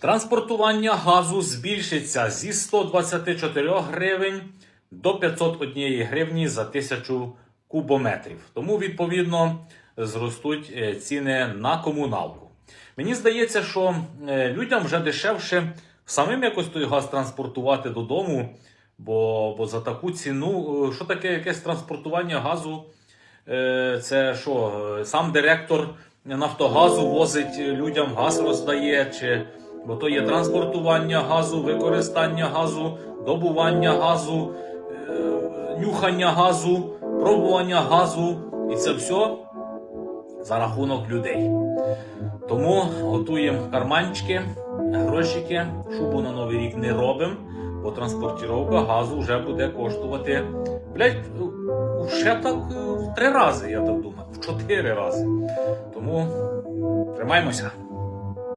Транспортування газу збільшиться зі 124 гривень до 501 гривні за тисячу кубометрів. Тому, відповідно, зростуть е, ціни на комуналку. Мені здається, що е, людям вже дешевше самим якось той газ транспортувати додому, бо, бо за таку ціну, е, що таке якесь транспортування газу? Це що, сам директор Нафтогазу возить людям газ роздає, чи бо то є транспортування газу, використання газу, добування газу, е, нюхання газу, пробування газу, і це все за рахунок людей. Тому готуємо карманчики, грошики, шубу на новий рік не робимо, бо транспортировка газу вже буде коштувати, блядь, ще так е, в три рази, я так думаю, в чотири рази. Тому тримаймося.